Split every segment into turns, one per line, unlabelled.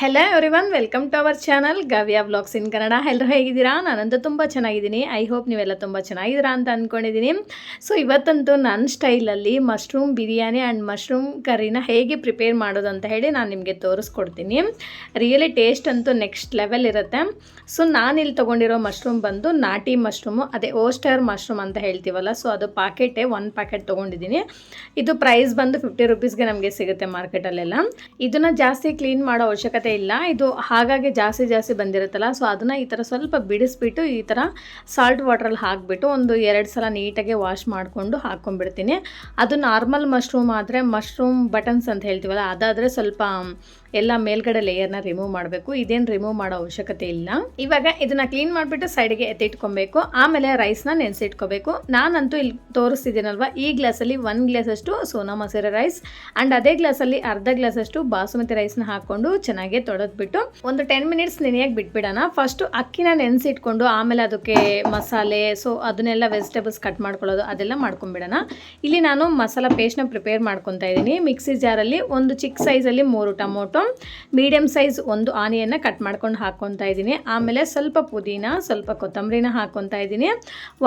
Hello everyone welcome to our channel Gavya blogs in Kannada ಎಲ್ಲರೂ ಹೇಗಿದ್ದೀರಾ? ನಾನಂತೂ ತುಂಬ ಚೆನ್ನಾಗಿದ್ದೀನಿ. ಐ ಹೋಪ್ ನೀವೆಲ್ಲ ತುಂಬ ಚೆನ್ನಾಗಿದ್ದೀರಾ ಅಂತ ಅಂದ್ಕೊಂಡಿದ್ದೀನಿ ಸೊ ಇವತ್ತಂತೂ ನನ್ನ ಸ್ಟೈಲಲ್ಲಿ ಮಶ್ರೂಮ್ ಬಿರಿಯಾನಿ ಆ್ಯಂಡ್ ಮಶ್ರೂಮ್ ಕರಿನ ಹೇಗೆ ಪ್ರಿಪೇರ್ ಮಾಡೋದು ಅಂತ ಹೇಳಿ ನಾನು ನಿಮಗೆ ತೋರಿಸ್ಕೊಡ್ತೀನಿ. ರಿಯಲಿ ಟೇಸ್ಟ್ ಅಂತೂ ನೆಕ್ಸ್ಟ್ ಲೆವೆಲ್ ಇರುತ್ತೆ. ಸೊ ನಾನಿಲ್ಲಿ ತೊಗೊಂಡಿರೋ ಮಶ್ರೂಮ್ ಬಂದು ನಾಟಿ ಮಶ್ರೂಮು ಅದೇ ಓಸ್ಟರ್ ಮಶ್ರೂಮ್ ಅಂತ ಹೇಳ್ತೀವಲ್ಲ ಸೊ ಅದು ಪಾಕೆಟೇ ಒನ್ ಪ್ಯಾಕೆಟ್ ತೊಗೊಂಡಿದ್ದೀನಿ. ಇದು ಪ್ರೈಸ್ ಬಂದು ಫಿಫ್ಟಿ ರುಪೀಸ್ಗೆ ನಮಗೆ ಸಿಗುತ್ತೆ ಮಾರ್ಕೆಟಲ್ಲೆಲ್ಲ ಇದನ್ನು ಜಾಸ್ತಿ ಕ್ಲೀನ್ ಮಾಡೋ ಅವಶ್ಯಕತೆ ಇಲ್ಲ. ಇದು ಹಾಗಾಗಿ ಜಾಸ್ತಿ ಜಾಸ್ತಿ ಬಂದಿರುತ್ತಲ್ಲ. ಸೊ ಅದನ್ನು ಈ ಥರ ಸ್ವಲ್ಪ ಬಿಡಿಸ್ಬಿಟ್ಟು ಈ ಥರ ಸಾಲ್ಟ್ ವಾಟ್ರಲ್ಲಿ ಹಾಕಿಬಿಟ್ಟು ಒಂದು ಎರಡು ಸಲ ನೀಟಾಗಿ ವಾಶ್ ಮಾಡಿಕೊಂಡು ಹಾಕ್ಕೊಂಡ್ಬಿಡ್ತೀನಿ ಅದು ನಾರ್ಮಲ್ ಮಶ್ರೂಮ್ ಆದರೆ ಮಶ್ರೂಮ್ ಬಟನ್ಸ್ ಅಂತ ಹೇಳ್ತೀವಲ್ಲ, ಅದಾದರೆ ಸ್ವಲ್ಪ ಎಲ್ಲ ಮೇಲ್ಗಡೆ ಲೇಯರ್ನ ರಿಮೂವ್ ಮಾಡಬೇಕು. ಇದೇನು ರಿಮೂವ್ ಮಾಡೋ ಅವಶ್ಯಕತೆ ಇಲ್ಲ. ಇವಾಗ ಇದನ್ನ ಕ್ಲೀನ್ ಮಾಡಿಬಿಟ್ಟು ಸೈಡ್ಗೆ ಎತ್ತಿಟ್ಕೊಬೇಕು. ಆಮೇಲೆ ರೈಸ್ನ ನೆನೆಸಿಟ್ಕೋಬೇಕು. ನಾನಂತೂ ಇಲ್ಲಿ ತೋರಿಸ್ತಿದ್ದೀನಲ್ವ, ಈ ಗ್ಲಾಸಲ್ಲಿ ಗ್ಲಾಸ್ ಗ್ಲಾಸಷ್ಟು ಸೋನಾ ಮಸೂರಿ ರೈಸ್ ಆ್ಯಂಡ್ ಅದೇ ಗ್ಲಾಸಲ್ಲಿ ಅರ್ಧ ಗ್ಲಾಸಷ್ಟು ಬಾಸುಮತಿ ರೈಸ್ನ ಹಾಕ್ಕೊಂಡು ಚೆನ್ನಾಗಿ ತೊಳೆದ್ಬಿಟ್ಟು ಒಂದು ಟೆನ್ ಮಿನಿಟ್ಸ್ ನೆನೆಯಾಗಿ ಬಿಟ್ಬಿಡೋಣ. ಫಸ್ಟು ಅಕ್ಕಿನ ನೆನೆಸಿಟ್ಕೊಂಡು ಆಮೇಲೆ ಅದಕ್ಕೆ ಮಸಾಲೆ ಸೊ ಅದನ್ನೆಲ್ಲ ವೆಜಿಟೇಬಲ್ಸ್ ಕಟ್ ಮಾಡ್ಕೊಳ್ಳೋದು, ಅದೆಲ್ಲ ಮಾಡ್ಕೊಂಡ್ಬಿಡೋಣ ಇಲ್ಲಿ ನಾನು ಮಸಾಲ ಪೇಸ್ಟ್ನ ಪ್ರಿಪೇರ್ ಮಾಡ್ಕೊತಾ ಇದ್ದೀನಿ. ಮಿಕ್ಸಿ ಜಾರಲ್ಲಿ ಒಂದು ಚಿಕ್ಕ ಸೈಜಲ್ಲಿ ಮೂರು ಟೊಮೊಟೊ ಮೀಡಿಯಮ್ ಸೈಜ್ ಒಂದು ಆನಿಯನ್ನ ಕಟ್ ಮಾಡ್ಕೊಂಡು ಹಾಕ್ಕೊತಾ ಇದ್ದೀನಿ. ಆಮೇಲೆ ಸ್ವಲ್ಪ ಪುದೀನ, ಸ್ವಲ್ಪ ಕೊತ್ತಂಬರಿನ ಹಾಕೊತಾ ಇದ್ದೀನಿ.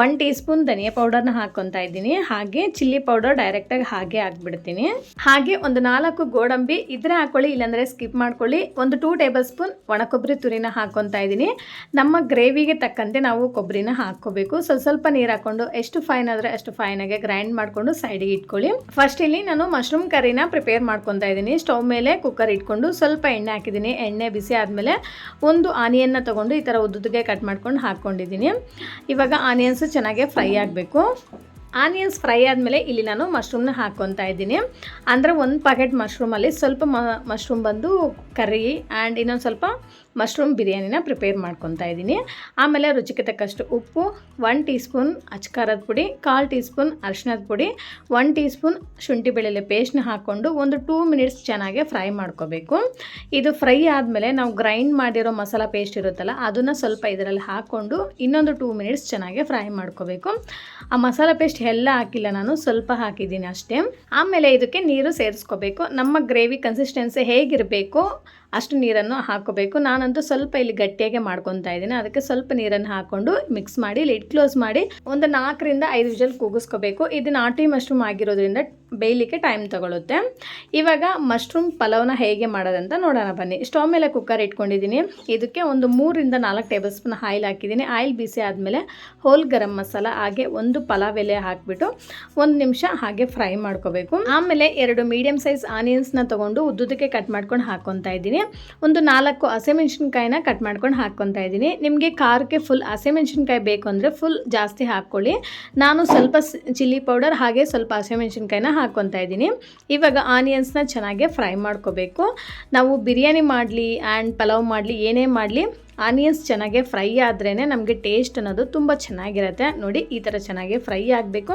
ಒನ್ ಟೀ ಸ್ಪೂನ್ ಧನಿಯಾ ಪೌಡರ್ನ ಹಾಕ್ಕೊತಾ ಇದ್ದೀನಿ. ಹಾಗೆ ಚಿಲ್ಲಿ ಪೌಡರ್ ಡೈರೆಕ್ಟಾಗಿ ಹಾಗೆ ಹಾಕ್ಬಿಡ್ತೀನಿ. ಹಾಗೆ ಒಂದು ನಾಲ್ಕು ಗೋಡಂಬಿ ಇದ್ರೆ ಹಾಕೊಳ್ಳಿ, ಇಲ್ಲಾಂದರೆ ಸ್ಕಿಪ್ ಮಾಡ್ಕೊಳ್ಳಿ. ಒಂದು ಟೂ ಟೇಬಲ್ ಸ್ಪೂನ್ ಒಣ ಕೊಬ್ಬರಿ ತುರಿನ ಹಾಕ್ಕೊತಾ ಇದ್ದೀನಿ. ನಮ್ಮ ಗ್ರೇವಿಗೆ ತಕ್ಕಂತೆ ನಾವು ಕೊಬ್ಬರಿನ ಹಾಕ್ಕೋಬೇಕು. ಸ್ವಲ್ಪ ಸ್ವಲ್ಪ ನೀರು ಹಾಕ್ಕೊಂಡು ಎಷ್ಟು ಫೈನ್ ಆದರೆ ಅಷ್ಟು ಫೈನಾಗೆ ಗ್ರೈಂಡ್ ಮಾಡಿಕೊಂಡು ಸೈಡಿಗೆ ಇಟ್ಕೊಳ್ಳಿ. ಫಸ್ಟ್ ಇಲ್ಲಿ ನಾನು ಮಶ್ರೂಮ್ ಕರಿನ ಪ್ರಿಪೇರ್ ಮಾಡ್ಕೊತಾ ಇದ್ದೀನಿ. ಸ್ಟವ್ ಮೇಲೆ ಕುಕ್ಕರ್ ಇಟ್ಕೊಂಡು ಸ್ವಲ್ಪ ಎಣ್ಣೆ ಹಾಕಿದ್ದೀನಿ. ಎಣ್ಣೆ ಬಿಸಿ ಆದಮೇಲೆ ಒಂದು ಆನಿಯನ್ನ ತೊಗೊಂಡು ಈ ಥರ ಉದ್ದುಗೆ ಕಟ್ ಮಾಡ್ಕೊಂಡು ಹಾಕ್ಕೊಂಡಿದ್ದೀನಿ ಇವಾಗ ಆನಿಯನ್ಸು ಚೆನ್ನಾಗೆ ಫ್ರೈ ಆಗಬೇಕು. ಆನಿಯನ್ಸ್ ಫ್ರೈ ಆದಮೇಲೆ ಇಲ್ಲಿ ನಾನು ಮಶ್ರೂಮ್ನ ಹಾಕ್ಕೊತಾ ಇದ್ದೀನಿ. ಅಂದರೆ ಒಂದು ಪ್ಯಾಕೆಟ್ ಮಶ್ರೂಮಲ್ಲಿ ಸ್ವಲ್ಪ ಮಶ್ರೂಮ್ ಬಂದು ಕರಿ ಆ್ಯಂಡ್ ಇನ್ನೊಂದು ಸ್ವಲ್ಪ ಮಶ್ರೂಮ್ ಬಿರಿಯಾನಿನ ಪ್ರಿಪೇರ್ ಮಾಡ್ಕೊತಾ ಇದ್ದೀನಿ. ಆಮೇಲೆ ರುಚಿಗೆ ತಕ್ಕಷ್ಟು ಉಪ್ಪು ಒನ್ ಟೀ ಸ್ಪೂನ್ ಅಚ್ಕಾರದ ಪುಡಿ, ಕಾಲು ಟೀ ಸ್ಪೂನ್ ಅರಿಶಿನದ ಪುಡಿ ಒನ್ ಟೀ ಸ್ಪೂನ್ ಶುಂಠಿ ಬೆಳ್ಳುಳ್ಳಿ ಪೇಸ್ಟ್ನ ಹಾಕ್ಕೊಂಡು ಒಂದು ಟೂ ಮಿನಿಟ್ಸ್ ಚೆನ್ನಾಗಿ ಫ್ರೈ ಮಾಡ್ಕೋಬೇಕು. ಇದು ಫ್ರೈ ಆದಮೇಲೆ ನಾವು ಗ್ರೈಂಡ್ ಮಾಡಿರೋ ಮಸಾಲ ಪೇಸ್ಟ್ ಇರುತ್ತಲ್ಲ, ಅದನ್ನು ಸ್ವಲ್ಪ ಇದರಲ್ಲಿ ಹಾಕ್ಕೊಂಡು ಇನ್ನೊಂದು ಟೂ ಮಿನಿಟ್ಸ್ ಚೆನ್ನಾಗಿ ಫ್ರೈ ಮಾಡ್ಕೋಬೇಕು. ಆ ಮಸಾಲ ಪೇಸ್ಟ್ ಎಲ್ಲ ಹಾಕಿಲ್ಲ ನಾನು, ಸ್ವಲ್ಪ ಹಾಕಿದ್ದೀನಿ ಅಷ್ಟೇ. ಆಮೇಲೆ ಇದಕ್ಕೆ ನೀರು ಸೇರಿಸ್ಕೋಬೇಕು. ನಮ್ಮ ಗ್ರೇವಿ ಕನ್ಸಿಸ್ಟೆನ್ಸಿ ಹೇಗಿರಬೇಕು ಅಷ್ಟು ನೀರನ್ನು ಹಾಕೋಬೇಕು. ನಾನಂತೂ ಸ್ವಲ್ಪ ಇಲ್ಲಿ ಗಟ್ಟಿಯಾಗೆ ಮಾಡ್ಕೊತಾ ಇದ್ದೀನಿ. ಅದಕ್ಕೆ ಸ್ವಲ್ಪ ನೀರನ್ನು ಹಾಕ್ಕೊಂಡು ಮಿಕ್ಸ್ ಮಾಡಿ ಲಿಡ್ ಕ್ಲೋಸ್ ಮಾಡಿ ಒಂದು ನಾಲ್ಕರಿಂದ ಐದು ವಿಜಲ್ ಕೂಗಿಸ್ಕೋಬೇಕು. ಇದು ನಾಟಿ ಮಶ್ರೂಮ್ ಆಗಿರೋದ್ರಿಂದ ಬೇಯಲಿಕ್ಕೆ ಟೈಮ್ ತಗೊಳುತ್ತೆ. ಇವಾಗ ಮಶ್ರೂಮ್ ಪಲಾವ್ನ ಹೇಗೆ ಮಾಡೋದಂತ ನೋಡೋಣ ಬನ್ನಿ. ಸ್ಟವ್ ಮೇಲೆ ಕುಕ್ಕರ್ ಇಟ್ಕೊಂಡಿದ್ದೀನಿ. ಇದಕ್ಕೆ ಒಂದು ಮೂರಿಂದ ನಾಲ್ಕು ಟೇಬಲ್ ಸ್ಪೂನ್ ಆಯಿಲ್ ಹಾಕಿದ್ದೀನಿ. ಆಯಿಲ್ ಬಿಸಿ ಆದಮೇಲೆ ಹೋಲ್ ಗರಂ ಮಸಾಲ, ಹಾಗೆ ಒಂದು ಪಲಾವ್ ಎಲೆ ಹಾಕಿಬಿಟ್ಟು ಒಂದು ನಿಮಿಷ ಹಾಗೆ ಫ್ರೈ ಮಾಡ್ಕೋಬೇಕು. ಆಮೇಲೆ ಎರಡು ಮೀಡಿಯಮ್ ಸೈಜ್ ಆನಿಯನ್ಸ್ನ ತೊಗೊಂಡು ಉದ್ದುದಕ್ಕೆ ಕಟ್ ಮಾಡ್ಕೊಂಡು ಹಾಕ್ಕೊತಾ ಇದ್ದೀನಿ. ಒಂದು ನಾಲ್ಕು ಹಸಿಮೆಣ್ಸಿನ್ಕಾಯಿನ ಕಟ್ ಮಾಡ್ಕೊಂಡು ಹಾಕ್ಕೊತಾ ಇದ್ದೀನಿ. ನಿಮಗೆ ಖಾರಕ್ಕೆ ಫುಲ್ ಹಸಿಮೆಣ್ಸಿನ್ಕಾಯಿ ಬೇಕು ಅಂದರೆ ಫುಲ್ ಜಾಸ್ತಿ ಹಾಕ್ಕೊಳ್ಳಿ. ನಾನು ಸ್ವಲ್ಪ ಚಿಲ್ಲಿ ಪೌಡರ್ ಹಾಗೆ ಸ್ವಲ್ಪ ಹಸಿಮೆಣ್ಸಿನ್ಕಾಯಿನ ಹಾಕ್ಕೊತಾ ಇದ್ದೀನಿ. ಇವಾಗ ಆನಿಯನ್ಸ್ನ ಚೆನ್ನಾಗೆ ಫ್ರೈ ಮಾಡ್ಕೋಬೇಕು. ನಾವು ಬಿರಿಯಾನಿ ಮಾಡಲಿ ಆ್ಯಂಡ್ ಪಲಾವ್ ಮಾಡಲಿ ಏನೇ ಮಾಡಲಿ, ಆನಿಯನ್ಸ್ ಚೆನ್ನಾಗೆ ಫ್ರೈ ಆದ್ರೇ ನಮಗೆ ಟೇಸ್ಟ್ ಅನ್ನೋದು ತುಂಬ ಚೆನ್ನಾಗಿರುತ್ತೆ. ನೋಡಿ, ಈ ಥರ ಚೆನ್ನಾಗಿ ಫ್ರೈ ಆಗಬೇಕು.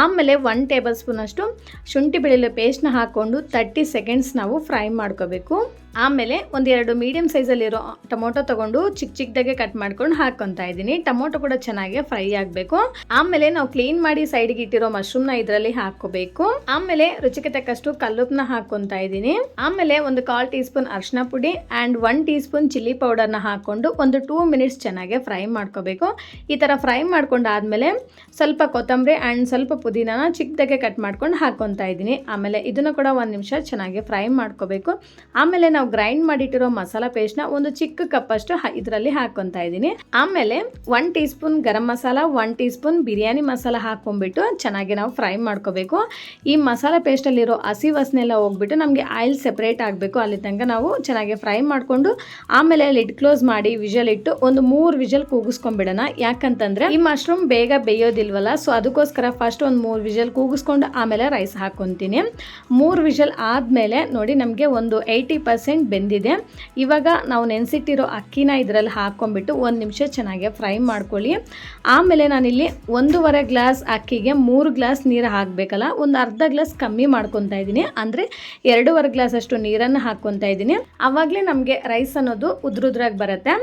ಆಮೇಲೆ ಒನ್ ಟೇಬಲ್ ಸ್ಪೂನಷ್ಟು ಶುಂಠಿ ಬೆಳ್ಳುಳ್ಳಿ ಪೇಸ್ಟ್ನ ಹಾಕ್ಕೊಂಡು ತರ್ಟಿ ಸೆಕೆಂಡ್ಸ್ ನಾವು ಫ್ರೈ ಮಾಡ್ಕೋಬೇಕು. ಆಮೇಲೆ ಒಂದೆರಡು ಮೀಡಿಯಮ್ ಸೈಜಲ್ಲಿರೋ ಟೊಮೊಟೊ ತಗೊಂಡು ಚಿಕ್ಕ ಚಿಕ್ಕದಾಗೆ ಕಟ್ ಮಾಡ್ಕೊಂಡು ಹಾಕ್ಕೊತಾ ಇದ್ದೀನಿ. ಟೊಮೊಟೊ ಕೂಡ ಚೆನ್ನಾಗಿ ಫ್ರೈ ಆಗಬೇಕು. ಆಮೇಲೆ ನಾವು ಕ್ಲೀನ್ ಮಾಡಿ ಸೈಡ್ಗೆ ಇಟ್ಟಿರೋ ಮಶ್ರೂಮ್ನ ಇದರಲ್ಲಿ ಹಾಕೋಬೇಕು ಆಮೇಲೆ ರುಚಿಗೆ ತಕ್ಕಷ್ಟು ಕಲ್ಲುಪ್ನ ಹಾಕ್ಕೊತಾ ಇದ್ದೀನಿ. ಆಮೇಲೆ ಒಂದು ಕಾಲ್ ಟೀ ಸ್ಪೂನ್ ಅರಿಶಿನ ಪುಡಿ and one teaspoon chilli ಪೌಡರ್ನ ಹಾಕ್ಕೊಂಡು ಒಂದು ಟೂ ಮಿನಿಟ್ಸ್ ಚೆನ್ನಾಗಿ ಫ್ರೈ ಮಾಡ್ಕೋಬೇಕು. ಈ ಥರ ಫ್ರೈ ಮಾಡ್ಕೊಂಡಾದಮೇಲೆ ಸ್ವಲ್ಪ ಕೊತ್ತಂಬರಿ ಆ್ಯಂಡ್ ಸ್ವಲ್ಪ ಪುದೀನಾನ ಚಿಕ್ಕದಾಗೆ ಕಟ್ ಮಾಡ್ಕೊಂಡು ಹಾಕ್ಕೊತಾ ಇದ್ದೀನಿ. ಆಮೇಲೆ ಇದನ್ನು ಕೂಡ ಒಂದು ನಿಮಿಷ ಚೆನ್ನಾಗಿ ಫ್ರೈ ಮಾಡ್ಕೋಬೇಕು. ಆಮೇಲೆ ನಾವು ಗ್ರೈಂಡ್ ಮಾಡಿಟ್ಟಿರೋ ಮಸಾಲ ಪೇಸ್ಟ್ನ ಒಂದು ಚಿಕ್ಕ ಕಪ್ಪಷ್ಟು ಇದರಲ್ಲಿ ಹಾಕೊತಾ ಇದ್ದೀನಿ. ಆಮೇಲೆ one teaspoon garam masala one teaspoon biryani masala ಹಾಕೊಂಡ್ಬಿಟ್ಟು ಚೆನ್ನಾಗಿ ನಾವು ಫ್ರೈ ಮಾಡ್ಕೋಬೇಕು. ಈ ಮಸಾಲ ಪೇಸ್ಟಲ್ಲಿರೋ ಹಸಿ ವಾಸನೆಲ್ಲ ಹೋಗ್ಬಿಟ್ಟು ನಮಗೆ ಆಯಿಲ್ ಸೆಪ್ರೇಟ್ ಆಗಬೇಕು. ಅಲ್ಲಿ ತನಕ ನಾವು ಚೆನ್ನಾಗಿ ಫ್ರೈ ಮಾಡಿಕೊಂಡು ಆಮೇಲೆ ಲಿಡ್ ಕ್ಲೋಸ್ ಮಾಡಿ ವಿಜಲ್ ಇಟ್ಟು ಒಂದು ಮೂರು ವಿಜಲ್ ಕೂಗಿಸ್ಕೊಂಡ್ಬಿಡೋಣ. ಯಾಕಂತಂದ್ರೆ ಈ ಮಶ್ರೂಮ್ ಬೇಗ ಬೇಯೋದಿಲ್ವಲ್ಲ ಸೊ ಅದಕ್ಕೋಸ್ಕರ ಫಸ್ಟ್ ಒಂದು ಮೂರು ವಿಜಲ್ ಕೂಗಿಸ್ಕೊಂಡು ಆಮೇಲೆ ರೈಸ್ ಹಾಕ್ಕೊತೀನಿ. ಮೂರು ವಿಜಲ್ ಆದಮೇಲೆ ನೋಡಿ ನಮಗೆ ಒಂದು ಏಯ್ಟಿ ಪರ್ಸೆಂಟ್ ಬೆಂದಿದೆ. ಇವಾಗ ನಾವು ನೆನೆಸಿಟ್ಟಿರೋ ಅಕ್ಕಿನ ಇದರಲ್ಲಿ ಹಾಕ್ಕೊಂಬಿಟ್ಟು ಒಂದು ನಿಮಿಷ ಚೆನ್ನಾಗಿ ಫ್ರೈ ಮಾಡ್ಕೊಳ್ಳಿ. ಆಮೇಲೆ ನಾನಿಲ್ಲಿ ಒಂದೂವರೆ ಗ್ಲಾಸ್ ಅಕ್ಕಿಗೆ ಮೂರು ಗ್ಲಾಸ್ ನೀರು ಹಾಕಬೇಕಲ್ಲ, ಒಂದು ಅರ್ಧ ಗ್ಲಾಸ್ ಕಮ್ಮಿ ಮಾಡ್ಕೊತಾ ಇದ್ದೀನಿ. ಅಂದರೆ ಎರಡೂವರೆ ಗ್ಲಾಸ್ ಅಷ್ಟು ನೀರನ್ನು ಹಾಕ್ಕೊತಾ ಇದ್ದೀನಿ. ಆವಾಗಲೇ ನಮಗೆ ರೈಸ್ ಅನ್ನೋದು ಉದ್ರುದ್ರಾಗಿ ಬರುತ್ತೆ.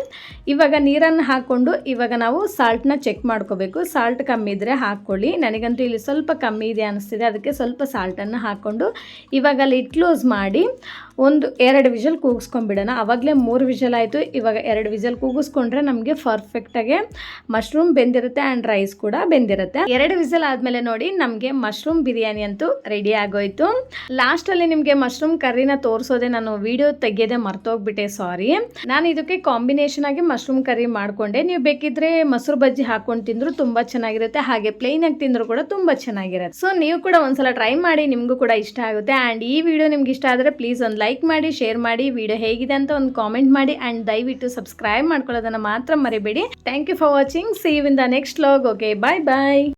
ಇವಾಗ ನೀರನ್ನು ಹಾಕ್ಕೊಂಡು ಇವಾಗ ನಾವು ಸಾಲ್ಟ್ನ ಚೆಕ್ ಮಾಡ್ಕೋಬೇಕು. ಸಾಲ್ಟ್ ಕಮ್ಮಿ ಇದ್ದರೆ ಹಾಕ್ಕೊಳ್ಳಿ. ನನಗಂತೂ ಇಲ್ಲಿ ಸ್ವಲ್ಪ ಕಮ್ಮಿ ಇದೆ ಅನಿಸ್ತಿದೆ. ಅದಕ್ಕೆ ಸ್ವಲ್ಪ ಸಾಲ್ಟನ್ನು ಹಾಕ್ಕೊಂಡು ಇವಾಗ ಲಿಡ್ ಕ್ಲೋಸ್ ಮಾಡಿ ಒಂದು ಎರಡು ವಿಷಲ್ ಕೂಗಿಸ್ಕೊಂಡ್ಬಿಡೋಣ. ಅವಾಗಲೇ ಮೂರು ವಿಷಲ್ ಆಯಿತು. ಇವಾಗ ಎರಡು ವಿಷಲ್ ಕೂಗಿಸ್ಕೊಂಡ್ರೆ ನಮಗೆ ಪರ್ಫೆಕ್ಟಾಗಿ ಮಶ್ರೂಮ್ ಬೆಂದಿರುತ್ತೆ ಆ್ಯಂಡ್ ರೈಸ್ ಕೂಡ ಬೆಂದಿರುತ್ತೆ. ಎರಡು ವಿಷಲ್ ಆದಮೇಲೆ ನೋಡಿ, ನಮಗೆ ಮಶ್ರೂಮ್ ಬಿರಿಯಾನಿ ಅಂತೂ ರೆಡಿ ಆಗೋಯ್ತು. ಲಾಸ್ಟಲ್ಲಿ ನಿಮಗೆ ಮಶ್ರೂಮ್ ಕರ್ರಿನ ತೋರಿಸೋದೆ ನಾನು ವಿಡಿಯೋ ತೆಗೆಯೋದೇ ಮರ್ತೋಗ್ಬಿಟ್ಟೆ ಸಾರಿ ನಾನು ಇದಕ್ಕೆ ಕಾಂಬಿನೇಷನ್ ಆಗಿ ಮಶ್ರೂಮ್ ಕರ್ರಿ ಮಾಡಿಕೊಂಡೆ. ನೀವು ಬೇಕಿದ್ರೆ ಮೊಸರು ಬಜ್ಜಿ ಹಾಕೊಂಡು ತಿಂದ್ರು ತುಂಬ ಚೆನ್ನಾಗಿರುತ್ತೆ. ಹಾಗೆ ಪ್ಲೇನ್ ಆಗಿ ತಿಂದ್ರು ಕೂಡ ತುಂಬ ಚೆನ್ನಾಗಿರುತ್ತೆ. ಸೊ ನೀವು ಕೂಡ ಒಂದ್ಸಲ ಟ್ರೈ ಮಾಡಿ, ನಿಮಗೂ ಕೂಡ ಇಷ್ಟ ಆಗುತ್ತೆ. ಆ್ಯಂಡ್ ಈ ವಿಡಿಯೋ ನಿಮ್ಗೆ ಇಷ್ಟ ಆದರೆ ಪ್ಲೀಸ್ ಒಂದು ಲೈಕ್ ಮಾಡಿ ಶೇರ್ ಮಾಡಿ ವಿಡಿಯೋ ಹೇಗಿದೆ ಅಂತ ಒಂದು ಕಾಮೆಂಟ್ ಮಾಡಿ ಆ್ಯಂಡ್ ದಯವಿಟ್ಟು ಸಬ್ಸ್ಕ್ರೈಬ್ ಮಾಡ್ಕೊಳ್ಳೋದನ್ನು ಮಾತ್ರ ಮರಿಬೇಡಿ. Thank you for watching see in the next vlog okay bye bye